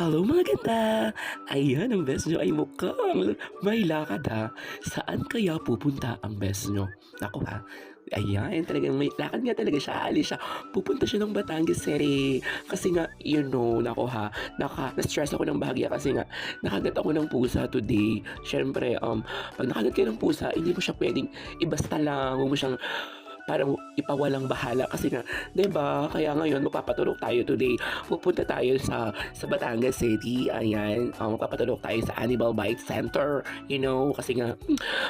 Hello mga ganda! Ayan, ang best nyo ay mukhang may lakad ha. Saan kaya pupunta ang best nyo? Ako ha, ayan, talagang may lakad nga talaga siya. Alis siya. Pupunta siya ng Batangas City. Kasi nga, you know, nako ha, naka, na-stress ako ng bahagya kasi nga, nakagat ako ng pusa today. Siyempre, um, pag nakagat kayo ng pusa, hindi mo siya pwedeng ibasta lang. Huwag mo siyang parang ipawalang bahala. Kasi nga 'di ba kaya ngayon magpapatulog tayo today. Pupunta tayo sa sa Batangas City. Ayan um, magpapatulog tayo sa Animal Bite Center you know? Kasi nga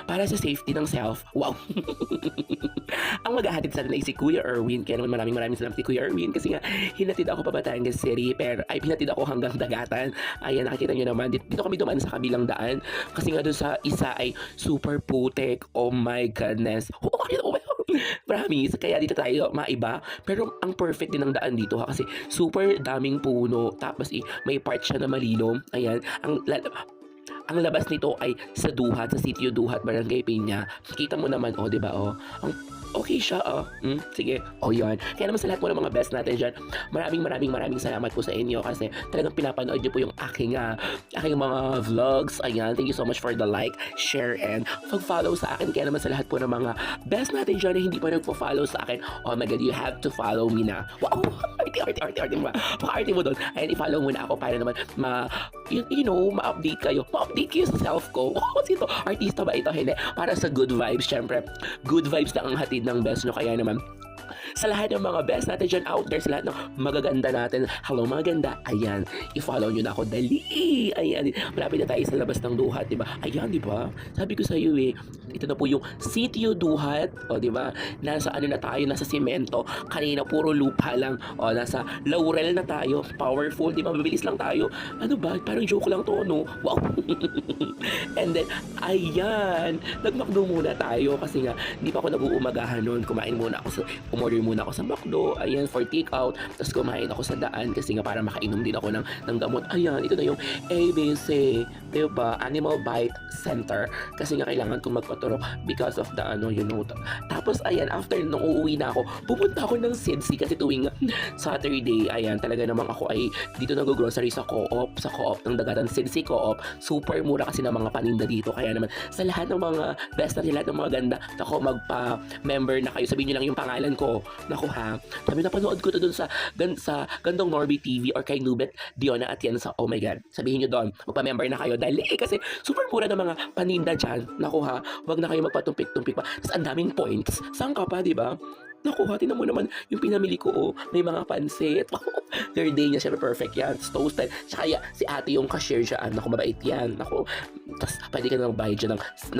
para sa safety ng self wow. Ang maghahatid sa atin ay si Kuya Erwin. Kaya naman maraming maraming salamat si Kuya Erwin. Kasi nga hinatid ako pa Batangas City pero ay hinatid ako hanggang Dagatan. Ayan nakikita nyo naman. Dito, dito kami dumaan sa kabilang daan. Kasi nga doon sa isa ay super putek oh my goodness. Oh, oh, my Promise, kaya dito tayo maiba. Pero ang perfect din ng daan dito ha kasi super daming puno. Tapos eh, may part siya na malilom. Ayan, ang ang labas nito ay sa Duhat, sa sitio Duhat, Barangay Piña. Kita mo naman, oh, di ba, oh. Ang okay siya, oh. Hmm, sige, oh, yan. Kaya naman sa lahat po ng mga best natin dyan, maraming maraming maraming salamat po sa inyo kasi talagang pinapanood niyo po yung aking, ah, aking mga vlogs. Ayan, thank you so much for the like, share, and pag-follow sa akin. Kaya naman sa lahat po ng mga best natin dyan na hindi pa nagpo-follow sa akin, oh my God, you have to follow me na. Wow! Arte, arte, arte, arte mo ba? Mo doon. Ayan, i-follow mo na ako para naman ma, you, you know, ma-update kayo. Ma-update kayo sa self ko. Oh, sino? Artista ba ito? Hindi. Para sa good vibes, syempre. Good vibes lang ang hatid ng best nyo. Kaya naman, sa lahat ng mga best natin dyan out there, sa lahat ng magaganda natin, hello mga ganda, ayan, i-follow nyo na ako, dali, ayan, malapit na tayo sa labas ng duhat, di ba? Ayan, di ba? Sabi ko sa iyo eh, ito na po yung sitio duhat, o di ba? Nasa ano na tayo, nasa simento, kanina puro lupa lang, o nasa laurel na tayo, powerful, di ba? Mabilis lang tayo. Ano ba? Parang joke lang to, no? Wow! And then, ayan, nagmakdo muna tayo kasi nga, hindi pa ako nag-uumagahan noon. Kumain muna ako sa, umorder muna ako sa McDo, ayan, for take out. Tapos kumain ako sa daan kasi nga para makainom din ako ng, ng gamot. Ayan, ito na yung ABC, diba? Animal Bite Center. Kasi nga kailangan kong magpaturo because of the, ano, you know. Tapos, ayan, after nung uuwi na ako, pupunta ako ng Cincy kasi tuwing Saturday, ayan, talaga namang ako ay dito nag-grocery sa co-op, sa co-op ng Dagatan Cincy Co-op. Super mura kasi ng mga paninda dito. Kaya naman, sa lahat ng mga best natin, lahat ng mga ganda, ako magpa-member na kayo. Sabihin nyo lang yung pangalan ko. Naku ha. Sabi napanood ko to dun sa, gan, sa Gandong Norby TV or kay Nubet Diona at yan sa Oh My God. Sabihin nyo doon, magpa-member na kayo. Dali kasi super mura ng mga paninda dyan. Naku ha. Huwag na kayo magpatumpik-tumpik pa. Tapos ang daming points. Saan ka pa, di ba? Naku, hati na mo naman yung pinamili ko, oh. May mga pansit. Third day niya, syempre perfect yan. It's toasted. Tsaka ya, si ate yung cashier siya. Naku, mabait yan. Naku, tapos pwede ka na magbayad dyan ng, ng